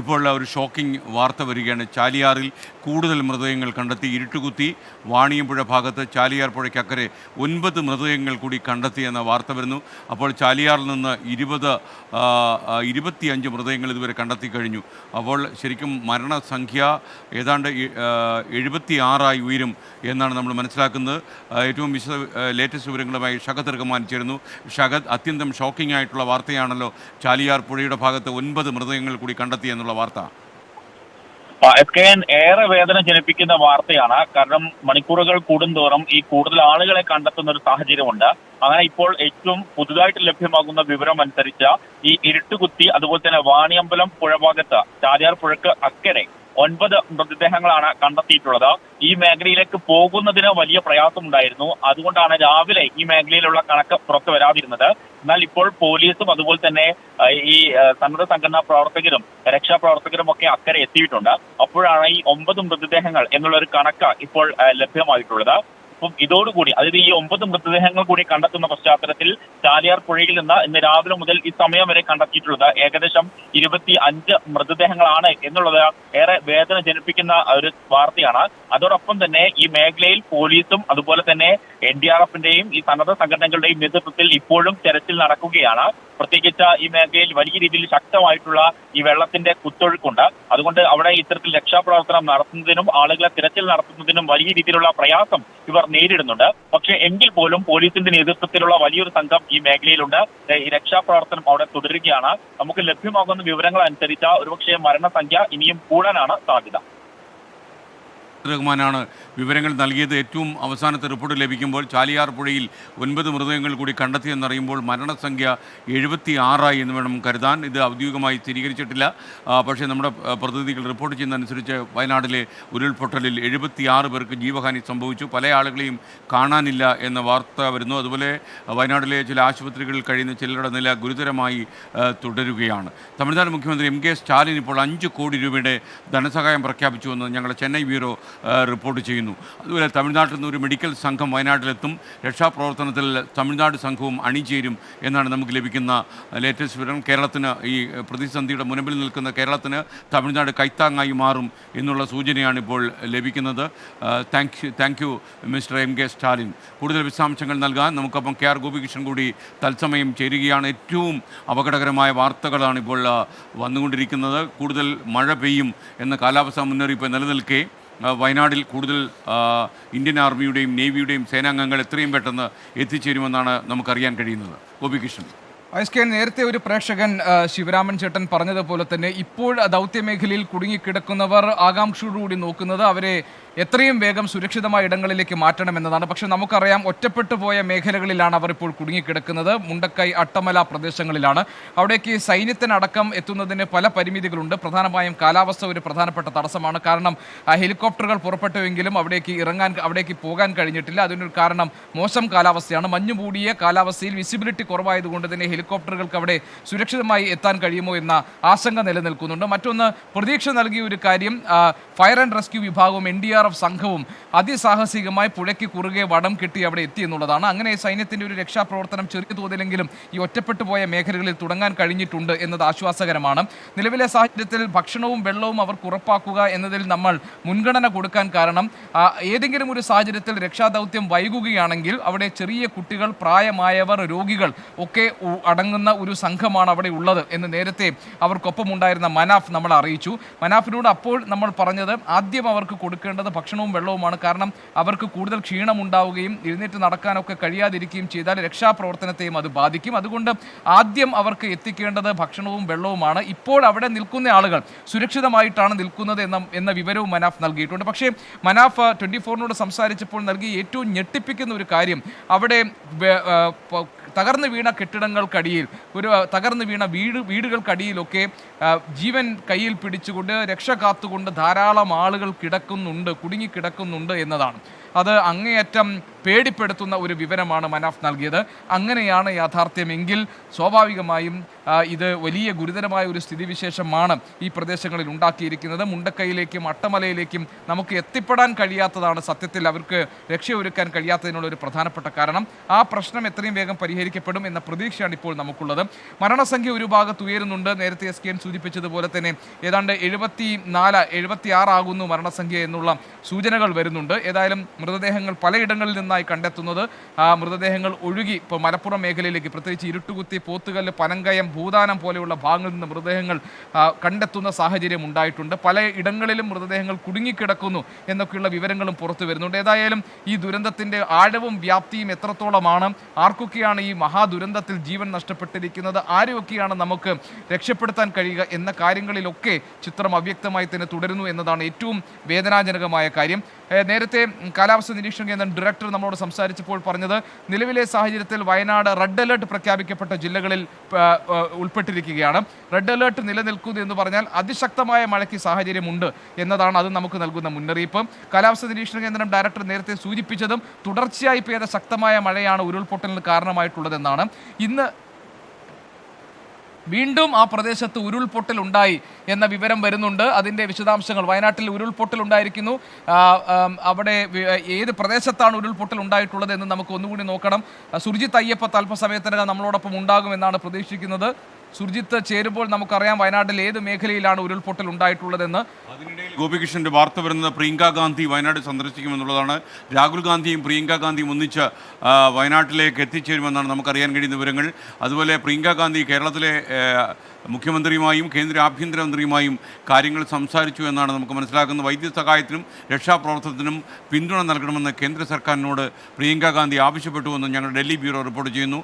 ഇപ്പോൾ ഒരു ഷോക്കിംഗ് വാർത്ത വരികയാണ്. ചാലിയാറിൽ കൂടുതൽ മൃതദേഹങ്ങൾ കണ്ടെത്തി ഇരുട്ടുകുത്തി വാണിയമ്പുഴ ഭാഗത്ത് ചാലിയാർ പുഴയ്ക്കക്കരെ ഒൻപത് മൃതദേഹങ്ങൾ കൂടി കണ്ടെത്തി എന്ന വാർത്ത വരുന്നു. അപ്പോൾ ചാലിയാറിൽ നിന്ന് ഇരുപത് ഇരുപത്തിയഞ്ച് മൃതദേഹങ്ങൾ ഇതുവരെ കണ്ടെത്തി കഴിഞ്ഞു. അപ്പോൾ ശരിക്കും മരണസംഖ്യ ഏതാണ്ട് എഴുപത്തി ആറായി ഉയരും എന്നാണ് നമ്മൾ മനസ്സിലാക്കുന്നത്. ഏറ്റവും വിശദ ലേറ്റസ്റ്റ് വിവരങ്ങളുമായി ഷഗത് റഹ്മാൻ ചേരുന്നു. ഷഗത് അത്യന്തം ഷോക്കിംഗ് ആയിട്ടുള്ള വാർത്തയാണല്ലോ ചാലിയാർ പുഴയുടെ ഭാഗത്ത് ഒൻപത് മൃതദേഹങ്ങൾ കൂടി കണ്ടെത്തി എന്നുള്ള വാർത്ത? എസ് കെ എൻ ഏറെ വേദന ജനിപ്പിക്കുന്ന വാർത്തയാണ്. കാരണം മണിക്കൂറുകൾ കൂടുന്തോറും ഈ കൂടുതൽ ആളുകളെ കണ്ടെത്തുന്ന ഒരു സാഹചര്യമുണ്ട്. അങ്ങനെ ഇപ്പോൾ ഏറ്റവും പുതുതായിട്ട് ലഭ്യമാകുന്ന വിവരം അനുസരിച്ച് ഈ ഇരുട്ടുകുത്തി അതുപോലെ തന്നെ വാണിയമ്പലം പുഴഭാഗത്ത് ചാലിയാർ പുഴക്ക് അക്കരെ ഒൻപത് മൃതദേഹങ്ങളാണ് കണ്ടെത്തിയിട്ടുള്ളത്. ഈ മേഖലയിലേക്ക് പോകുന്നതിന് വലിയ പ്രയാസമുണ്ടായിരുന്നു. അതുകൊണ്ടാണ് രാവിലെ ഈ മേഖലയിലുള്ള കണക്ക് പുറത്തു വരാതിരുന്നത്. എന്നാൽ ഇപ്പോൾ പോലീസും അതുപോലെ തന്നെ ഈ സന്നദ്ധ സംഘടനാ പ്രവർത്തകരും രക്ഷാപ്രവർത്തകരും ഒക്കെ അക്കരെ എത്തിയിട്ടുണ്ട്. അപ്പോഴാണ് ഈ ഒമ്പത് മൃതദേഹങ്ങൾ എന്നുള്ള ഒരു കണക്ക് ഇപ്പോൾ ലഭ്യമായിട്ടുള്ളത്. അപ്പം ഇതോടുകൂടി അതായത് ഈ ഒമ്പത് മൃതദേഹങ്ങൾ കൂടി കണ്ടെത്തുന്ന പശ്ചാത്തലത്തിൽ ചാലിയാർ പുഴയിൽ നിന്ന് ഇന്ന് രാവിലെ മുതൽ ഈ സമയം വരെ കണ്ടെത്തിയിട്ടുള്ളത് ഏകദേശം ഇരുപത്തി അഞ്ച് മൃതദേഹങ്ങളാണ് എന്നുള്ളത് ഏറെ വേദന ജനിപ്പിക്കുന്ന ഒരു വാർത്തയാണ്. അതോടൊപ്പം തന്നെ ഈ മേഖലയിൽ പോലീസും അതുപോലെ തന്നെ എൻ ഡി ആർ എഫിന്റെയും ഈ സന്നദ്ധ സംഘടനകളുടെയും നേതൃത്വത്തിൽ ഇപ്പോഴും തെരച്ചിൽ നടക്കുകയാണ്. പ്രത്യേകിച്ച് ഈ മേഖലയിൽ വലിയ രീതിയിൽ ശക്തമായിട്ടുള്ള ഈ വെള്ളത്തിന്റെ കുത്തൊഴുക്കുണ്ട്. അതുകൊണ്ട് അവിടെ ഇത്തരത്തിൽ രക്ഷാപ്രവർത്തനം നടത്തുന്നതിനും ആളുകളെ തിരച്ചിൽ നടത്തുന്നതിനും വലിയ രീതിയിലുള്ള പ്രയാസം ഇവർ നേരിടുന്നുണ്ട്. പക്ഷേ എങ്കിൽ പോലും പോലീസിന്റെ നേതൃത്വത്തിലുള്ള വലിയൊരു സംഘം ഈ മേഖലയിലുണ്ട്. ഈ രക്ഷാപ്രവർത്തനം അവിടെ തുടരുകയാണ്. നമുക്ക് ലഭ്യമാകുന്ന വിവരങ്ങൾ അനുസരിച്ച് ഒരുപക്ഷെ മരണസംഖ്യ ഇനിയും കൂടാനാണ് സാധ്യത. റഹ്മാനാണ് വിവരങ്ങൾ നൽകിയത്. ഏറ്റവും അവസാനത്തെ റിപ്പോർട്ട് ലഭിക്കുമ്പോൾ ചാലിയാർ പുഴയിൽ ഒൻപത് മൃതദേഹങ്ങൾ കൂടി കണ്ടെത്തിയെന്നറിയുമ്പോൾ മരണസംഖ്യ എഴുപത്തി ആറായി എന്ന് വേണം കരുതാൻ. ഇത് ഔദ്യോഗികമായി സ്ഥിരീകരിച്ചിട്ടില്ല. പക്ഷേ നമ്മുടെ പ്രതിനിധികൾ റിപ്പോർട്ട് ചെയ്യുന്നതനുസരിച്ച് വയനാട്ടിലെ ഉരുൾപൊട്ടലിൽ എഴുപത്തി ആറ് പേർക്ക് ജീവഹാനി സംഭവിച്ചു. പല ആളുകളെയും കാണാനില്ല എന്ന വാർത്ത വരുന്നു. അതുപോലെ വയനാട്ടിലെ ചില ആശുപത്രികളിൽ കഴിയുന്ന ചിലരുടെ നില ഗുരുതരമായി തുടരുകയാണ്. തമിഴ്നാട് മുഖ്യമന്ത്രി എം കെ സ്റ്റാലിൻ ഇപ്പോൾ അഞ്ച് കോടി രൂപയുടെ ധനസഹായം പ്രഖ്യാപിച്ചുവെന്ന് ഞങ്ങളുടെ ചെന്നൈ ബ്യൂറോ റിപ്പോർട്ട് ചെയ്യുന്നു. അതുപോലെ തമിഴ്നാട്ടിൽ നിന്ന് ഒരു മെഡിക്കൽ സംഘം വയനാട്ടിലെത്തും. രക്ഷാപ്രവർത്തനത്തിൽ തമിഴ്നാട് സംഘവും അണിചേരും എന്നാണ് നമുക്ക് ലഭിക്കുന്ന ലേറ്റസ്റ്റ് വിവരം. കേരളത്തിന് ഈ പ്രതിസന്ധിയുടെ മുൻപിൽ നിൽക്കുന്ന കേരളത്തിന് തമിഴ്നാട് കൈത്താങ്ങായി മാറും എന്നുള്ള സൂചനയാണ് ഇപ്പോൾ ലഭിക്കുന്നത്. Thank you thank you mister M K Stalin കൂടുതൽ വിശദാംശങ്ങൾ നൽകാൻ നമുക്കപ്പം കെ ആർ ഗോപികൃഷ്ണൻ കൂടി തത്സമയം ചേരുകയാണ്. ഏറ്റവും അപകടകരമായ വാർത്തകളാണ് ഇപ്പോൾ വന്നുകൊണ്ടിരിക്കുന്നത്. കൂടുതൽ മഴ പെയ്യും എന്ന കാലാവസ്ഥാ മുന്നറിയിപ്പ് നിലനിൽക്കെ വയനാടിൽ കൂടുതൽ ഇന്ത്യൻ ആർമിയുടെയും നേവിയുടെയും സേനാംഗങ്ങൾ എത്രയും പെട്ടെന്ന് എത്തിച്ചേരുമെന്നാണ് നമുക്കറിയാൻ കഴിയുന്നത്. ഗോപികൃഷ്ണൻ എസ് കെ നേരത്തെ ഒരു പ്രേക്ഷകൻ ശിവരാമൻ ചേട്ടൻ പറഞ്ഞതുപോലെ തന്നെ ഇപ്പോൾ ദൗത്യമേഖലയിൽ കുടുങ്ങിക്കിടക്കുന്നവർ ആകാംക്ഷയോടുകൂടി നോക്കുന്നത് അവരെ എത്രയും വേഗം സുരക്ഷിതമായ ഇടങ്ങളിലേക്ക് മാറ്റണം എന്നതാണ് പക്ഷെ നമുക്കറിയാം ഒറ്റപ്പെട്ടു പോയ മേഖലകളിലാണ് അവർ ഇപ്പോൾ കുടുങ്ങിക്കിടക്കുന്നത്. മുണ്ടക്കൈ അട്ടമല പ്രദേശങ്ങളിലാണ്. അവിടേക്ക് സൈന്യത്തിനടക്കം എത്തുന്നതിന് പല പരിമിതികളുണ്ട്. പ്രധാനമായും കാലാവസ്ഥ ഒരു പ്രധാനപ്പെട്ട തടസ്സമാണ്. കാരണം ഹെലികോപ്റ്ററുകൾ പുറപ്പെട്ടുവെങ്കിലും അവിടേക്ക് ഇറങ്ങാൻ അവിടേക്ക് പോകാൻ കഴിഞ്ഞിട്ടില്ല. അതിനൊരു കാരണം മോശം കാലാവസ്ഥയാണ്. മഞ്ഞു മൂടിയ കാലാവസ്ഥയിൽ വിസിബിലിറ്റി കുറവായതുകൊണ്ട് തന്നെ ഹെലികോപ്റ്ററുകൾക്ക് അവിടെ സുരക്ഷിതമായി എത്താൻ കഴിയുമോ എന്ന ആശങ്ക നിലനിൽക്കുന്നുണ്ട്. മറ്റൊന്ന് പ്രതീക്ഷ നൽകിയ ഒരു കാര്യം ഫയർ ആൻഡ് റെസ്ക്യൂ വിഭാഗവും എൻ ഡി ആർ എഫ് സംഘവും അതിസാഹസികമായി പുഴയ്ക്ക് കുറുകെ വടം കെട്ടി അവിടെ എത്തി എന്നുള്ളതാണ്. അങ്ങനെ സൈന്യത്തിന്റെ ഒരു രക്ഷാപ്രവർത്തനം ചെറിയ തോതിലെങ്കിലും ഈ ഒറ്റപ്പെട്ടു പോയ മേഖലകളിൽ തുടങ്ങാൻ കഴിഞ്ഞിട്ടുണ്ട് എന്നത് ആശ്വാസകരമാണ്. നിലവിലെ സാഹചര്യത്തിൽ ഭക്ഷണവും വെള്ളവും അവർക്ക് ഉറപ്പാക്കുക എന്നതിൽ നമ്മൾ മുൻഗണന കൊടുക്കാൻ കാരണം ഏതെങ്കിലും ഒരു സാഹചര്യത്തിൽ രക്ഷാദൗത്യം വൈകുകയാണെങ്കിൽ അവിടെ ചെറിയ കുട്ടികൾ പ്രായമായവർ രോഗികൾ ഒക്കെ അടങ്ങുന്ന ഒരു സംഘമാണ് അവിടെ ഉള്ളത് എന്ന് നേരത്തെ അവർക്കൊപ്പം ഉണ്ടായിരുന്ന മനാഫ് നമ്മൾ അറിയിച്ചു. മനാഫിനോട് അപ്പോൾ നമ്മൾ പറഞ്ഞത് ആദ്യം അവർക്ക് കൊടുക്കേണ്ടത് ഭക്ഷണവും വെള്ളവുമാണ്. കാരണം അവർക്ക് കൂടുതൽ ക്ഷീണം ക്ഷീണമുണ്ടാവുകയും എഴുന്നേറ്റ് നടക്കാനൊക്കെ കഴിയാതിരിക്കുകയും ചെയ്താൽ രക്ഷാപ്രവർത്തനത്തെയും അത് ബാധിക്കും. അതുകൊണ്ട് ആദ്യം അവർക്ക് എത്തിക്കേണ്ടത് ഭക്ഷണവും വെള്ളവുമാണ്. ഇപ്പോൾ അവിടെ നിൽക്കുന്ന ആളുകൾ സുരക്ഷിതമായിട്ടാണ് നിൽക്കുന്നത് എന്ന എന്ന വിവരവും മനാഫ് നൽകിയിട്ടുണ്ട്. പക്ഷേ മനാഫ് ട്വന്റി ഫോറിനോട് സംസാരിച്ചപ്പോൾ നൽകി ഏറ്റവും ഞെട്ടിപ്പിക്കുന്ന ഒരു കാര്യം അവിടെ തകർന്നു വീണ കെട്ടിടങ്ങൾക്കടിയിൽ ഒരു തകർന്നു വീണ വീട് വീടുകൾക്കടിയിലൊക്കെ ജീവൻ കയ്യിൽ പിടിച്ചുകൊണ്ട് രക്ഷ കാത്തുകൊണ്ട് ധാരാളം ആളുകൾ കിടക്കുന്നുണ്ട് കുടുങ്ങി കിടക്കുന്നുണ്ട് എന്നതാണ്. അത് അങ്ങേയറ്റം പേടിപ്പെടുത്തുന്ന ഒരു വിവരമാണ് മനാഫ് നൽകിയത്. അങ്ങനെയാണ് യാഥാർത്ഥ്യമെങ്കിൽ സ്വാഭാവികമായും ഇത് വലിയ ഗുരുതരമായ ഒരു സ്ഥിതിവിശേഷമാണ് ഈ പ്രദേശങ്ങളിൽ ഉണ്ടാക്കിയിരിക്കുന്നത്. മുണ്ടക്കൈയിലേക്കും അട്ടമലയിലേക്കും നമുക്ക് എത്തിപ്പെടാൻ കഴിയാത്തതാണ് സത്യത്തിൽ. അവർക്ക് രക്ഷയൊരുക്കാൻ കഴിയാത്തതിനുള്ള ഒരു പ്രധാനപ്പെട്ട കാരണം. ആ പ്രശ്നം എത്രയും വേഗം പരിഹരിക്കപ്പെടും എന്ന പ്രതീക്ഷയാണ് ഇപ്പോൾ നമുക്കുള്ളത്. മരണസംഖ്യ ഒരു ഭാഗത്ത് ഉയരുന്നുണ്ട്. നേരത്തെ എസ് കെ എൻ സൂചിപ്പിച്ചതുപോലെ തന്നെ ഏതാണ്ട് എഴുപത്തി നാല് എഴുപത്തി ആറാകുന്നു മരണസംഖ്യ എന്നുള്ള സൂചനകൾ വരുന്നുണ്ട്. ഏതായാലും മൃതദേഹങ്ങൾ പലയിടങ്ങളിൽ നിന്നായി കണ്ടെത്തുന്നത്. മൃതദേഹങ്ങൾ ഒഴുകി ഇപ്പോൾ മലപ്പുറം മേഖലയിലേക്ക് പ്രത്യേകിച്ച് ഇരുട്ടുകുത്തി പോത്തുകല്ല് പനങ്കയം ഭൂതാനം പോലെയുള്ള ഭാഗങ്ങളിൽ നിന്ന് മൃതദേഹങ്ങൾ കണ്ടെത്തുന്ന സാഹചര്യം ഉണ്ടായിട്ടുണ്ട്. പല ഇടങ്ങളിലും മൃതദേഹങ്ങൾ കുടുങ്ങിക്കിടക്കുന്നു എന്നൊക്കെയുള്ള വിവരങ്ങളും പുറത്തു വരുന്നുണ്ട്. ഏതായാലും ഈ ദുരന്തത്തിന്റെ ആഴവും വ്യാപ്തിയും എത്രത്തോളമാണ്? ആർക്കൊക്കെയാണ് ഈ മഹാദുരന്തത്തിൽ ജീവൻ നഷ്ടപ്പെട്ടിരിക്കുന്നത്? ആരെയൊക്കെയാണ് നമുക്ക് രക്ഷപ്പെടുത്താൻ കഴിയുക എന്ന കാര്യങ്ങളിലൊക്കെ ചിത്രം അവ്യക്തമായി തന്നെ തുടരുന്നു എന്നതാണ് ഏറ്റവും വേദനാജനകമായ കാര്യം. നേരത്തെ കാലാവസ്ഥ നിരീക്ഷണ കേന്ദ്രം ഡയറക്ടർ നമ്മളോട് സംസാരിച്ചപ്പോൾ പറഞ്ഞത് നിലവിലെ സാഹചര്യത്തിൽ വയനാട് റെഡ് അലേർട്ട് പ്രഖ്യാപിക്കപ്പെട്ട ജില്ലകളിൽ ഉൾപ്പെട്ടിരിക്കുകയാണ്. റെഡ് അലേർട്ട് നിലനിൽക്കുന്നു എന്ന് പറഞ്ഞാൽ അതിശക്തമായ മഴയ്ക്ക് സാഹചര്യമുണ്ട് എന്നതാണ് അത് നമുക്ക് നൽകുന്ന മുന്നറിയിപ്പ്. കാലാവസ്ഥ നിരീക്ഷണ കേന്ദ്രം ഡയറക്ടർ നേരത്തെ സൂചിപ്പിച്ചതും തുടർച്ചയായി പെയ്ത ശക്തമായ മഴയാണ് ഉരുൾപൊട്ടലിന് കാരണമായിട്ടുള്ളതെന്നാണ്. ഇന്ന് വീണ്ടും ആ പ്രദേശത്ത് ഉരുൾപൊട്ടൽ ഉണ്ടായി എന്ന വിവരം വരുന്നുണ്ട്. അതിന്റെ വിശദാംശങ്ങൾ വയനാട്ടിൽ ഉരുൾപൊട്ടൽ ഉണ്ടായിരിക്കുന്നു. അവിടെ ഏത് പ്രദേശത്താണ് ഉരുൾപൊട്ടൽ ഉണ്ടായിട്ടുള്ളത് എന്ന് നമുക്ക് ഒന്നുകൂടി നോക്കണം. സുർജിത് അയ്യപ്പ അല്പസമയത്തിനകം നമ്മളോടൊപ്പം ഉണ്ടാകുമെന്നാണ് പ്രതീക്ഷിക്കുന്നത്. സുർജിത്ത് ചേരുമ്പോൾ നമുക്കറിയാം വയനാട്ടിൽ ഏത് മേഖലയിലാണ് ഉരുൾപൊട്ടൽ ഉണ്ടായിട്ടുള്ളതെന്ന്. ഗോപികൃഷ്ണന്റെ വാർത്ത വരുന്നത് പ്രിയങ്ക ഗാന്ധി വയനാട് സന്ദർശിക്കുമെന്നുള്ളതാണ്. രാഹുൽ ഗാന്ധിയും പ്രിയങ്ക ഗാന്ധിയും ഒന്നിച്ച് വയനാട്ടിലേക്ക് എത്തിച്ചേരുമെന്നാണ് നമുക്കറിയാൻ കഴിയുന്ന വിവരങ്ങൾ. അതുപോലെ പ്രിയങ്ക ഗാന്ധി കേരളത്തിലെ മുഖ്യമന്ത്രിയുമായും കേന്ദ്ര ആഭ്യന്തരമന്ത്രിയുമായും കാര്യങ്ങൾ സംസാരിച്ചു എന്നാണ് നമുക്ക് മനസ്സിലാക്കുന്നത്. വൈദ്യസഹായത്തിനും രക്ഷാപ്രവർത്തനത്തിനും പിന്തുണ നൽകണമെന്ന് കേന്ദ്ര സർക്കാരിനോട് പ്രിയങ്ക ഗാന്ധി ആവശ്യപ്പെട്ടുവെന്ന് ഞങ്ങൾ ഡൽഹി ബ്യൂറോ റിപ്പോർട്ട് ചെയ്യുന്നു.